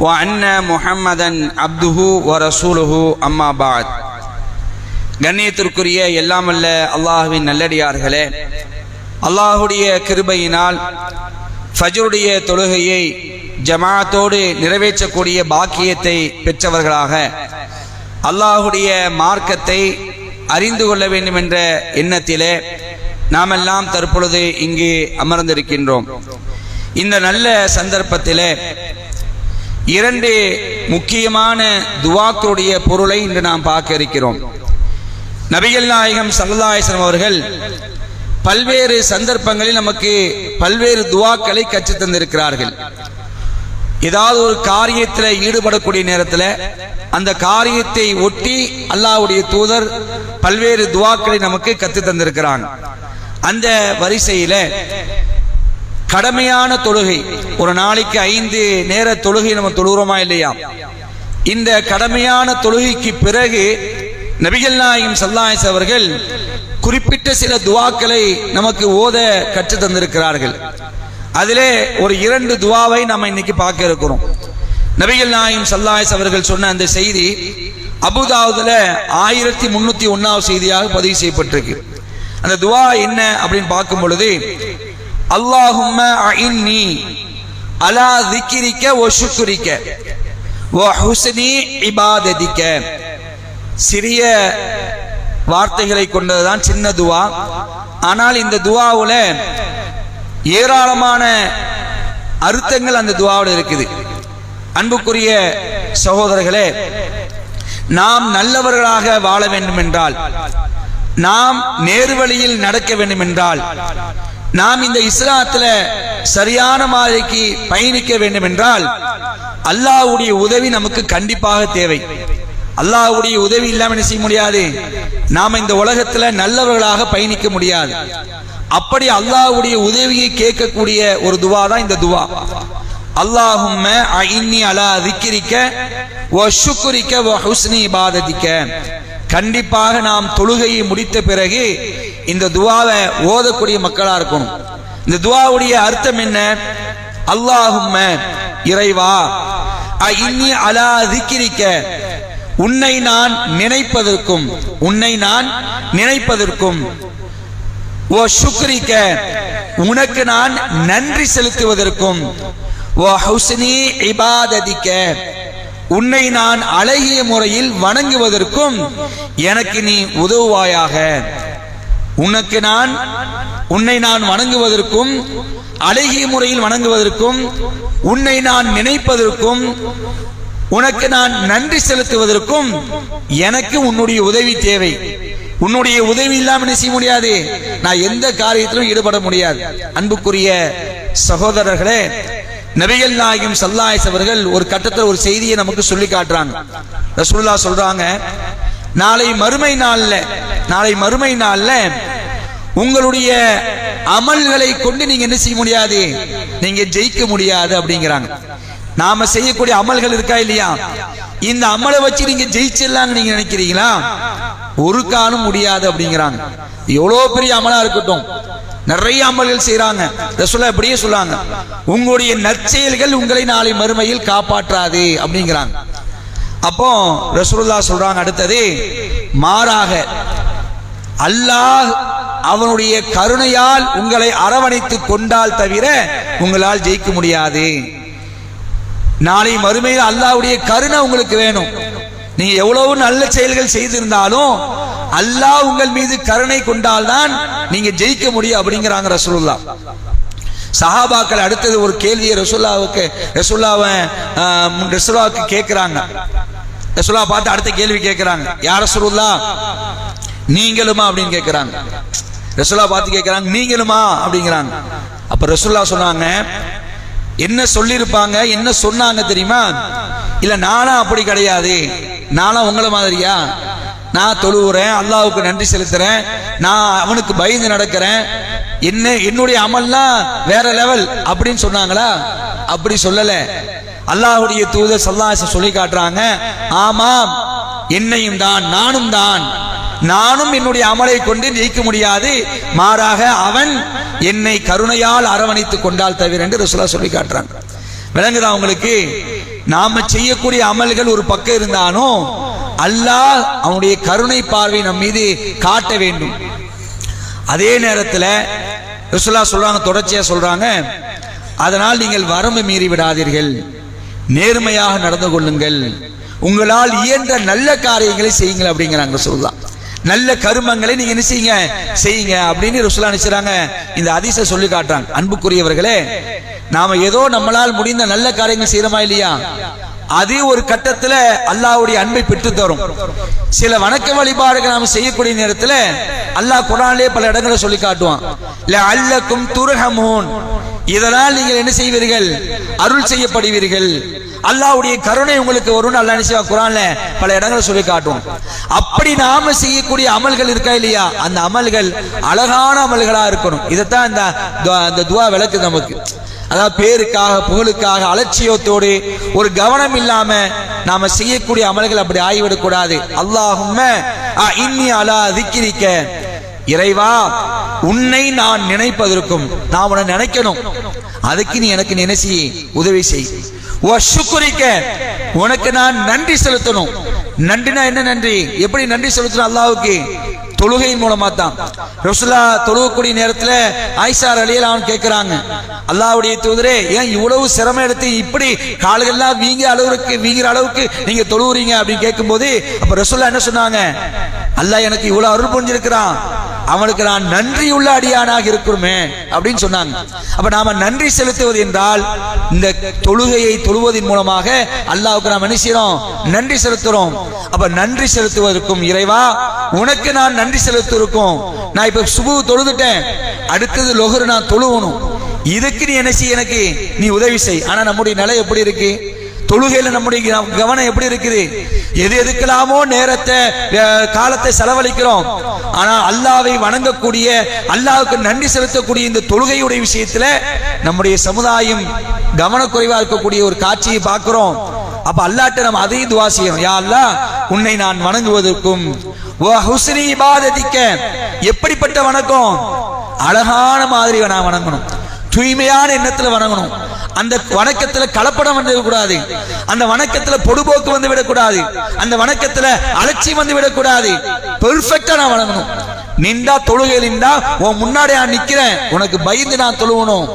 وأن محمدا عبده ورسوله أما بعد கண்ணியத்திற்குரிய எல்லாமல்ல அல்லாஹுவின் நல்லடியார்களே அல்லாஹுடைய கிருபையினால் ஃபஜ்ருடைய தொழுகையை ஜமாத்தோடு நிறைவேற்றக்கூடிய பாக்கியத்தை பெற்றவர்களாக அல்லாஹுடைய மார்க்கத்தை அறிந்து கொள்ள வேண்டும் என்ற எண்ணத்திலே நாமெல்லாம் தற்பொழுது இங்கு அமர்ந்திருக்கின்றோம் இந்த நல்ல சந்தர்ப்பத்திலே இரண்டு முக்கியமான துவாக்களுடைய பொருளை இன்று நாம் பார்க்க இருக்கிறோம். நபிகள் நாயகம் சல்லாஹம் அவர்கள் பல்வேறு சந்தர்ப்பங்களில் நமக்கு பல்வேறு துவாக்களை கற்று தந்திருக்கிறார்கள். ஏதாவது ஒரு காரியத்தில் ஈடுபடக்கூடிய நேரத்தில் அந்த காரியத்தை ஒட்டி அல்லாவுடைய தூதர் பல்வேறு துவாக்களை நமக்கு கற்று தந்திருக்கிறாங்க அந்த வரிசையில கடமையான தொழுகை. ஒரு நாளைக்கு ஐந்து நேர தொழுகை நம்ம தொழுகிறோமா இல்லையா? இந்த கடமையான தொழுகைக்கு பிறகு நபிகள் நாயகம் சல்லாயஸ் அவர்கள் குறிப்பிட்ட சில துவாக்களை நமக்கு ஓத கற்று தந்திருக்கிறார்கள். அதிலே ஒரு இரண்டு துவாவை நம்ம இன்னைக்கு பார்க்க இருக்கிறோம். நபிகள் நாயகம் சல்லாயஸ் அவர்கள் சொன்ன அந்த செய்தி அபுதாவுதுல ஆயிரத்தி முன்னூத்தி ஒன்னாவது செய்தியாக பதிவு செய்யப்பட்டிருக்கு. அந்த துவா என்ன அப்படின்னு பார்க்கும் பொழுது அல்லாஹும்ம அஇன்னி அலா திக்கிரிக்க ஒ சுக்குரிக்க ஒ ஹுஸ்னி இபாததிக்க. சிறிய வார்த்தைகளை கொண்டதுதான் சின்ன துவா. ஆனால் இந்த துவாவுல ஏராளமான அர்த்தங்கள் அந்த துவாவில் இருக்குது. அன்புக்குரிய சகோதரர்களே நாம் நல்லவர்களாக வாழ வேண்டும் என்றால் நாம் நேர்வழியில் நடக்க வேண்டும் என்றால் நாம் இந்த இஸ்லாத்துல சரியான மாதிரிக்கு பயணிக்க வேண்டும் என்றால் அல்லாஹ்வுடைய உதவி நமக்கு கண்டிப்பாக தேவை. அல்லாஹ்வுடைய உதவி இல்லாம என்ன செய்ய முடியாது? நாம இந்த உலகத்துல நல்லவர்களாக பயணிக்க முடியாது. அப்படி அல்லாஹ்வுடைய உதவியை கேட்கக்கூடிய ஒரு துவா தான் இந்த துவா. அல்லாஹும் அஇன்னி அலா திக்ரிக்க வ ஷுக்ரிக்க ஹுஸ்னி கண்டிப்பாக நாம் தொழுகையை முடித்த பிறகு இந்த துவாவை ஓதக்கூடிய மக்களா இருக்கணும். இந்த துவாவுடைய அர்த்தம் என்ன? அல்லாஹும்ம இறைவா இன்னி அலா திக்கிரிக்க உன்னை நான் நினைப்பதற்கும் உன்னை நான் நினைப்பதற்கும் ஓ சுக்ரிக்க உனக்கு நான் நன்றி செலுத்துவதற்கும் ஓ ஹவுசனி இபாததிக்க உன்னை நான் அழகிய முறையில் வணங்குவதற்கும் எனக்கு நீ உதவுவாயாக. உனக்கு நான் உன்னை நான் வணங்குவதற்கும் அழகிய முறையில் வணங்குவதற்கும் உன்னை நான் நினைப்பதற்கும் உனக்கு நான் நன்றி செலுத்துவதற்கும் எனக்கு உன்னுடைய உதவி தேவை. உன்னுடைய உதவி இல்லாமல் என்ன செய்ய முடியாது? நான் எந்த காரியத்திலும் ஈடுபட முடியாது. அன்புக்குரிய சகோதரர்களே நபிகள் நாயகம் சல்லாயஸ் அவர்கள் ஒரு கட்டத்தில் ஒரு செய்தியை நமக்கு சொல்லி காட்டுறாங்க. ரசூல்லா சொல்றாங்க நாளை மறுமை நாளில் நாளை மறுமை நாளில் உங்களுடைய அமல்களை கொண்டு நீங்க என்ன செய்ய முடியாது? நீங்க ஜெயிக்க முடியாது அப்படிங்கிறாங்க. நாம செய்யக்கூடிய அமல்கள் இருக்கா இல்லையா? இந்த அமலை வச்சு நீங்க ஜெயிச்சிடலாம்னு நீங்க நினைக்கிறீங்களா? ஒரு காலம் முடியாது அப்படிங்கிறாங்க. எவ்வளவு பெரிய அமலா இருக்கட்டும். நிறைய அமல்கள் செய்யறாங்க ரசூலா இப்படியே சொல்லாங்க. உங்களுடைய நற்செயல்கள் உங்களை நாளை மறுமையில் காப்பாற்றாது அப்படிங்கிறாங்க. அப்போ ரசூல்லா சொல்றாங்க அடுத்தது மாறாக அல்லாஹ் அவனுடைய கருணையால் உங்களை அரவணைத்து கொண்டால் தவிர உங்களால் ஜெயிக்க முடியாது. நாளை மறுமையில் அல்லாவுடைய கருணை உங்களுக்கு வேணும். நீங்க எவ்வளவு நல்ல செயல்கள் செய்திருந்தாலும் அல்லாஹ் உங்கள் மீது கருணை கொண்டால் தான் நீங்க ஜெயிக்க முடியும் அப்படிங்கிறாங்க ரசூல்லா சஹாபாக்கள் அடுத்தது ஒரு கேள்வியை ரசூல்லாவுக்கு ரசூல்லாவை ரசூல்லாவுக்கு கேட்கிறாங்க. ரசூல்லா பார்த்து அடுத்த கேள்வி கேட்கிறாங்க. யார் ரசூல்லா நீங்களுமா? அப்படின்னு கேட்கிறாங்க. ரசுல்லா பார்த்து கேட்கிறாங்க நீங்களுமா? அப்படிங்கிறாங்க. அப்ப ரசுல்லா சொன்னாங்க என்ன சொல்லியிருப்பாங்க? என்ன சொன்னாங்க தெரியுமா? இல்ல நானா அப்படி கிடையாது. நானும் உங்களை மாதிரியா? நான் தொழுவுறேன் அல்லாவுக்கு நன்றி செலுத்துறேன் நான் அவனுக்கு பயந்து நடக்கிறேன். என்ன என்னுடைய அமல்லாம் வேற லெவல். அப்படின்னு சொன்னாங்களா? அப்படி சொல்லல. அல்லாஹ்வுடைய தூதர் சல்லாச சொல்லி காட்டுறாங்க ஆமாம் என்னையும் தான் நானும் தான். நானும் என்னுடைய அமலை கொண்டு ஜெயிக்க முடியாது. மாறாக அவன் என்னை கருணையால் அரவணைத்துக் கொண்டால் தவிர என்று ரசுலா சொல்லி காட்டுறாங்க. விளங்குதா உங்களுக்கு? நாம செய்யக்கூடிய அமல்கள் ஒரு பக்கம் இருந்தாலும் அல்லாஹ் அவனுடைய கருணை பார்வை நம் மீது காட்ட வேண்டும். அதே நேரத்தில் ருசுலா சொல்றாங்க தொடர்ச்சியா சொல்றாங்க. அதனால் நீங்கள் வரம்பு மீறி விடாதீர்கள். நேர்மையாக நடந்து கொள்ளுங்கள். உங்களால் இயன்ற நல்ல காரியங்களை செய்யுங்கள் அப்படிங்கிறாங்க சொல்லலாம் நல்ல கருமங்களை நீங்க என்ன செய்யுங்க? செய்யுங்க அப்படின்னு ருசுலா நினைச்சாங்க இந்த அதிச சொல்லி காட்டுறாங்க. அன்புக்குரியவர்களே நாம ஏதோ நம்மளால் முடிந்த நல்ல காரியங்கள் செய்யறோமா இல்லையா? அது ஒரு கட்டத்துல அல்லாவுடைய அன்பை பெற்று தரும் சில வணக்க வழிபாடுகள் நாம செய்யக்கூடிய நேரத்துல அல்லாஹ் குரானிலே பல இடங்களை சொல்லி காட்டுவான். அல்லக்கும் துர்ஹமூன். இதனால் நீங்கள் என்ன செய்வீர்கள்? அருள் செய்யப்படுவீர்கள். அல்லாவுடைய கருணை உங்களுக்கு வரும்னு அல்லாஹ் நினைச்சா குரான்ல பல இடங்களை சொல்லி காட்டும் அப்படி நாம செய்யக்கூடிய அமல்கள் இருக்கா இல்லையா? அந்த அமல்கள் அழகான அமல்களா இருக்கணும். இதைத்தான் இந்த துவா விளக்கு நமக்கு. அதாவது பேருக்காக புகழுக்காக அலட்சியத்தோடு ஒரு கவனம் இல்லாம நாம செய்யக்கூடிய அமல்கள் அப்படி ஆகிவிடக்கூடாது. கூடாது அல்லாஹும்ம இன்னி அலா திக்கிரிக்க இறைவா உன்னை நான் நினைப்பதற்கும் நான் உன்னை நினைக்கணும். அதுக்கு நீ எனக்கு நினைச்சி உதவி செய். ஓ சுக்குரிக்க உனக்கு நான் நன்றி செலுத்தணும். நன்றினா என்ன நன்றி? எப்படி நன்றி செலுத்தணும் அல்லாவுக்கு தொழுகையின் மூலமா தான் ரசுல்லா தொழுகக்கூடிய நேரத்துல ஆயிஷார் அலியல் அவன் கேட்கிறாங்க அல்லாவுடைய தூதரே ஏன் இவ்வளவு சிரமம் எடுத்து இப்படி கால்கள்லாம் வீங்க அளவுக்கு வீங்கிற அளவுக்கு நீங்க தொழுவுறீங்க? அப்படின்னு கேட்கும்போது அப்ப ரசுல்லா என்ன சொன்னாங்க? அல்லாஹ் எனக்கு இவ்வளவு அருள் புரிஞ்சிருக்கிறான். அவனுக்கு நான் நன்றி உள்ள அடியானாக இருக்கணுமே அப்படின்னு சொன்னாங்க. அப்ப நாம நன்றி செலுத்துவது என்றால் இந்த தொழுகையை தொழுவதன் மூலமாக அல்லாவுக்கு நாம் என்ன செய்யறோம்? நன்றி செலுத்துறோம். அப்ப நன்றி செலுத்துவதற்கும் இறைவா உனக்கு நான் நன்றி செலுத்திருக்கோம். நான் இப்ப சுபு தொழுதுட்டேன். அடுத்தது லொகரு நான் தொழுவணும். இதுக்கு நீ என்ன செய்ய எனக்கு? நீ உதவி செய். ஆனா நம்முடைய நிலை எப்படி இருக்கு? தொழுகையில் நம்முடைய கவனம் எப்படி இருக்குது? எது எதுக்கெல்லாமோ நேரத்தை காலத்தை செலவழிக்கிறோம். ஆனால் அல்லாவை வணங்கக்கூடிய அல்லாவுக்கு நன்றி செலுத்தக்கூடிய இந்த தொழுகையுடைய விஷயத்தில் நம்முடைய சமுதாயம் கவனக்குறைவாக இருக்கக்கூடிய ஒரு காட்சியை பார்க்கிறோம். அப்ப அல்லாட்ட நம்ம அதையும் துவா செய்யணும். யா அல்லா உன்னை நான் வணங்குவதற்கும் எப்படிப்பட்ட வணக்கம்? அழகான மாதிரி நான் வணங்கணும். தூய்மையான எண்ணத்துல வணங்கணும். அந்த வணக்கத்துல கலப்படம் வந்து கூடாது. அந்த வணக்கத்துல பொடுபோக்கு வந்து விடக்கூடாது அந்த வணக்கத்துல அலட்சியம் வந்து விடக்கூடாது பெர்ஃபெக்டா நான் வணங்கணும். நின்றா தொழுகையில் நின்றா உன் முன்னாடி நான் நிக்கிறேன். உனக்கு பயந்து நான் தொழுவணும்.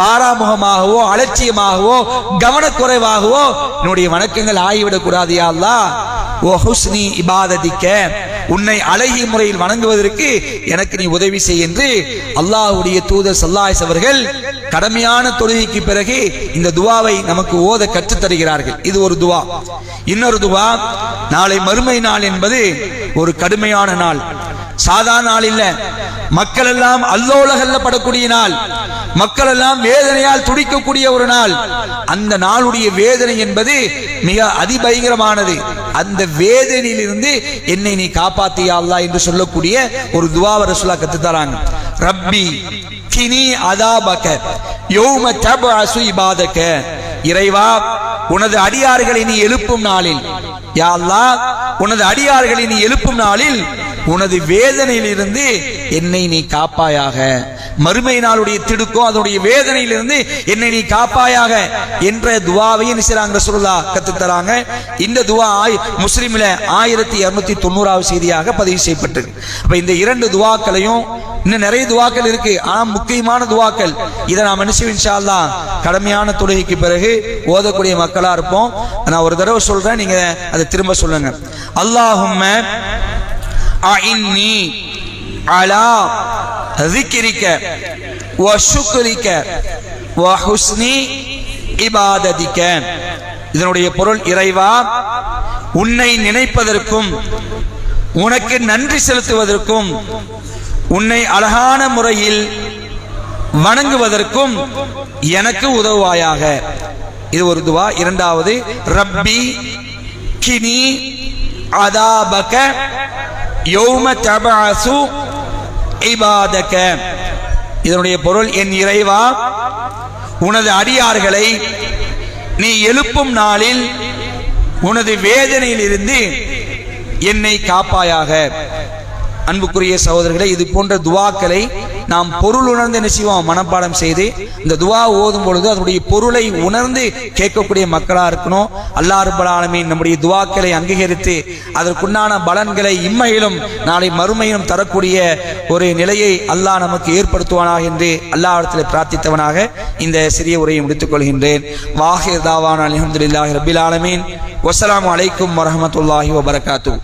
பாராமுகமாகவோ அலட்சியமாகவோ கவனக்குறைவாகவோ என்னுடைய வணக்கங்கள் ஆகிவிடக்கூடாது யாழ்லா அல்லாஹ். ஓ ஹுஸ்னி இபாததிக்க. உன்னை அழகிய முறையில் வணங்குவதற்கு எனக்கு நீ உதவி செய் என்று அல்லாஹ்வுடைய தூதர் சல்லாஸ் அவர்கள் கடமையான தொழுகைக்கு பிறகு இந்த துவாவை நமக்கு ஓத கற்றுத் தருகிறார்கள் இது ஒரு துவா. இன்னொரு துவா நாளை மறுமை நாள் என்பது ஒரு கடுமையான நாள். சாதாரண நாள் இல்ல. மக்கள் எல்லாம் அல்லோலகல்ல படக்கூடிய நாள். மக்கள் எல்லாம் வேதனையால் துடிக்கக்கூடிய ஒரு நாள். அந்த நாளுடைய வேதனை என்பது மிக அதிபயங்கரமானது. அந்த வேதனையிலிருந்து என்னை நீ காப்பாத்தியா என்று சொல்லக்கூடிய ஒரு துவாவ ரசூலா கத்து தராங்க ரப்பி கினி அதாபக. யௌம தபஅசு இபாதக. இறைவா உனது அடியார்களை நீ எழுப்பும் நாளில் யா உனது அடியார்களை நீ எழுப்பும் நாளில் உனது வேதனையிலிருந்து என்னை நீ காப்பாயாக. மறுமை நாளுடைய திடுக்கும் அதனுடைய வேதனையிலிருந்து என்னை நீ காப்பாயாக என்ற துவாவை என்ன செய்றாங்க ரசூலுல்லா கத்து தராங்க. இந்த துவா ஆய்- முஸ்லிம்ல ஆயிரத்தி இருநூத்தி தொண்ணூறாவது செய்தியாக பதிவு செய்யப்பட்டிருக்கு. அப்ப இந்த இரண்டு துவாக்களையும் இன்னும் நிறைய துவாக்கள் இருக்கு ஆனா முக்கியமான துவாக்கள் இதை நாம் என்ன செய்வோம் இன்ஷா அல்லாஹ் கடமையான தொழுகைக்கு பிறகு ஓதக்கூடிய மக்களா இருப்போம் நான் ஒரு தடவை சொல்றேன் நீங்க அதை திரும்ப சொல்லுங்க அல்லாஹும்ம அஇன்னி அலா ذكرك وشكرك وحسن இபாததிக்க இதனுடைய பொருள் இறைவா உன்னை நினைப்பதற்கும் உனக்கு நன்றி செலுத்துவதற்கும் உன்னை அழகான முறையில் வணங்குவதற்கும் எனக்கு உதவுவாயாக. இது ஒரு துவா. இரண்டாவது ரப்பி கினி அதாபக யௌம தபாசு இபாதக. இதனுடைய பொருள் என் இறைவா உனது அடியார்களை நீ எழுப்பும் நாளில் உனது வேதனையில் இருந்து என்னை காப்பாயாக. அன்புக்குரிய சகோதரர்களே இது போன்ற துவாக்களை நாம் பொருள் உணர்ந்து என்ன செய்வோம்? மனப்பாடம் செய்து இந்த துவா ஓதும் பொழுது அதனுடைய பொருளை உணர்ந்து கேட்கக்கூடிய மக்களாக இருக்கணும். அல்லாஹ் ரப்பல் நம்முடைய துவாக்களை அங்கீகரித்து அதற்குண்டான பலன்களை இம்மையிலும் நாளை மறுமையிலும் தரக்கூடிய ஒரு நிலையை அல்லாஹ் நமக்கு ஏற்படுத்துவானாக என்று அல்லாஹ்விடத்தில் பிரார்த்தித்தவனாக இந்த சிறிய உரையை முடித்துக் கொள்கின்றேன். வாஹிர் தாவான் அலமதுல்லாஹி ரபில் ஆலமீன். வசலாம் அலைக்கும் வரமத்துல்லாஹி வபரகாத்து